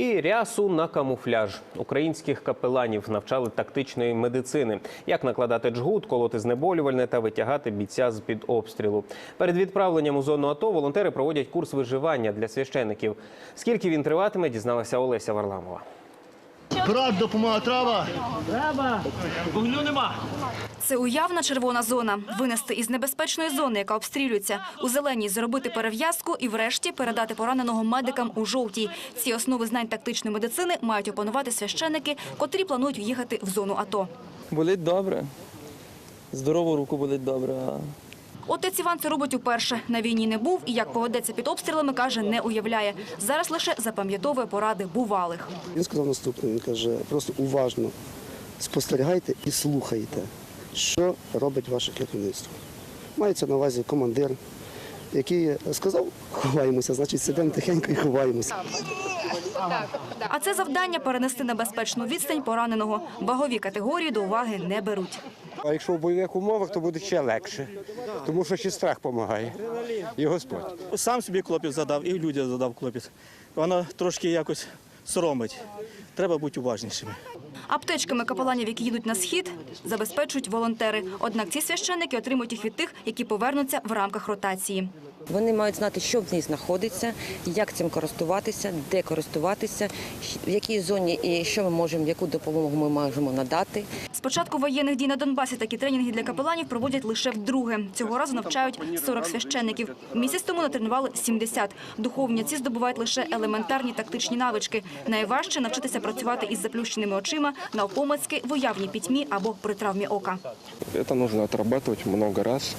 І рясу на камуфляж. Українських капеланів навчали тактичної медицини. Як накладати джгут, колоти знеболювальне та витягати бійця з під обстрілу. Перед відправленням у зону АТО волонтери проводять курс виживання для священиків. Скільки він триватиме, дізналася Олеся Варламова. Брат, допомога трава. Це уявна червона зона. Винести із небезпечної зони, яка обстрілюється, у зеленій зробити перев'язку і врешті передати пораненого медикам у жовтій. Ці основи знань тактичної медицини мають опанувати священники, котрі планують їхати в зону АТО. Болить добре. Здорову руку болить добре. А Отець Іван це робить уперше. На війні не був і як поведеться під обстрілами, каже, не уявляє. Зараз лише запам'ятовує поради бувалих. Він сказав наступне, він каже, просто уважно спостерігайте і слухайте, що робить ваше керівництво. Мається на увазі командир, який сказав, ховаємося, значить сидимо тихенько і ховаємося. А це завдання перенести на безпечну відстань пораненого. Вагові категорії до уваги не беруть. А якщо в бойових умовах, то буде ще легше, тому що ще страх допомагає. І Господь. Сам собі клопіт задав і людям задав клопіт. Воно трошки якось соромить. Треба бути уважнішими. Аптечками капеланів, які їдуть на схід, забезпечують волонтери. Однак ці священники отримують їх від тих, які повернуться в рамках ротації. Вони мають знати, що в ній знаходиться, як цим користуватися, де користуватися, в якій зоні і що ми можемо, яку допомогу ми можемо надати. З початку воєнних дій на Донбасі такі тренінги для капеланів проводять лише вдруге. Цього разу навчають 40 священників. Місяць тому натренували 70. Духовні ці здобувають лише елементарні тактичні навички. Найважче навчитися працювати із заплющеними очима, навпомацьки в уявній пітьмі або при травмі ока. Это нужно отрабатывать много раз,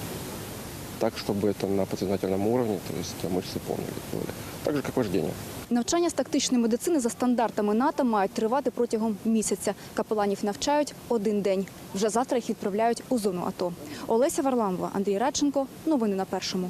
так, чтобы это на подсознательном уровне, то есть мышцы полные были. Так же, как вождение. Навчання з тактичної медицини за стандартами НАТО мають тривати протягом місяця. Капеланів навчають один день. Вже завтра їх відправляють у зону АТО. Олеся Варламова, Андрій Радченко. Новини на першому.